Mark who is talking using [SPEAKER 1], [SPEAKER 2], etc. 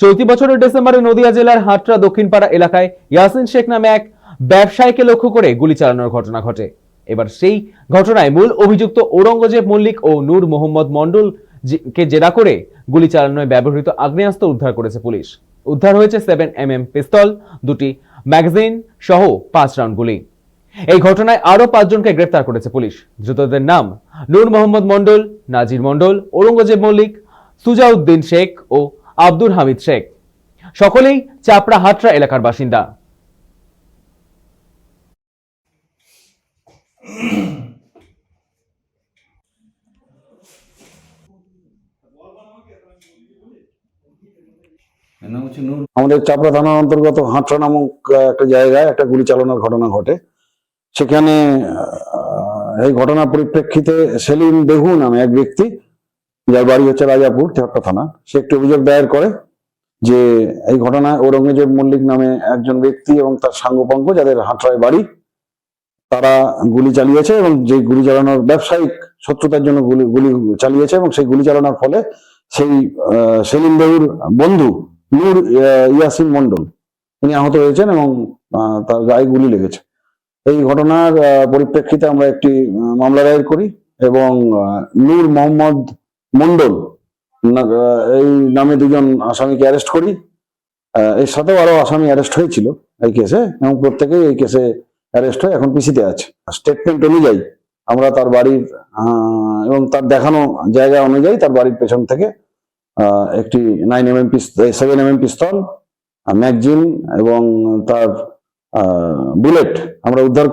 [SPEAKER 1] চলতি বছরের ডিসেম্বরে নদিয়া জেলার হাটরা দক্ষিণপাড়া এলাকায় ইয়াসিন শেখ নামে এক ব্যবসায়ীকে লক্ষ্য করে গুলি চালানোর ঘটনা ঘটে। এবার সেই ঘটনায় মূল অভিযুক্ত ঔরঙ্গজেব মল্লিক ও নূর মোহাম্মদ মন্ডল কে জেরা করে গুলি চালানোয় ব্যবহৃত আগ্নেয়াস্ত্র উদ্ধার করেছে পুলিশ। উদ্ধার হয়েছে সেভেন এম এম পিস্তল, দুটি ম্যাগাজিন সহ পাঁচ রাউন্ড গুলি। এই ঘটনায় আরও পাঁচজনকে গ্রেফতার করেছে পুলিশ। ধৃতদের নাম নূর মোহাম্মদ মন্ডল নাজির মন্ডল ঔরঙ্গজেব মল্লিক, সুজাউদ্দিন শেখ ও আব্দুল হামিদ শেখ। সকলেই চাপড়া হাটরা এলাকার বাসিন্দা।
[SPEAKER 2] আমাদের চাপড়া থানার অন্তর্গত হাটরা নামক একটা জায়গায় একটা গুলি চালানোর ঘটনা ঘটে। সেখানে আহ, এই ঘটনার পরিপ্রেক্ষিতে সেলিম বেহু নামে এক ব্যক্তি যার বাড়ি হচ্ছে রাজাপুর চাপড়া থানা, সে একটি অভিযোগ দায়ের করে যে এই ঘটনায় ঔরঙ্গজেব মল্লিক নামে একজন ব্যক্তি এবং তার সাঙ্গপাঙ্গ, যাদের হাটরায় বাড়ি, তারা গুলি চালিয়েছে এবং যে গুলি চালানোর ব্যবসায়িক শত্রুতার জন্য গুলি গুলি চালিয়েছে এবং সেই গুলি চালানোর ফলে সেই সেলিম বেহুর বন্ধু নূর ইয়াসিন মন্ডল তিনি আহত হয়েছেন এবং তার গায়ে গুলি লেগেছে। এই ঘটনার পরিপ্রেক্ষিতে আমরা একটি মামলা দায়ের করি এবং নূর মোহাম্মদ মন্ডল এই নামে দুজন আসামিকে অ্যারেস্ট করি। এর সাথেও আরও আসামি অ্যারেস্ট হয়েছিল এই কেসে এবং প্রত্যেকেই এই কেসে অ্যারেস্ট হয়ে এখন পিসিতে আছে। স্টেটমেন্ট অনুযায়ী আমরা তার বাড়ির এবং তার দেখানো জায়গা অনুযায়ী তার বাড়ির পেছন থেকে একটি nine M M seven M M pistol magazine এবং তার বুলেট আমরা উদ্ধার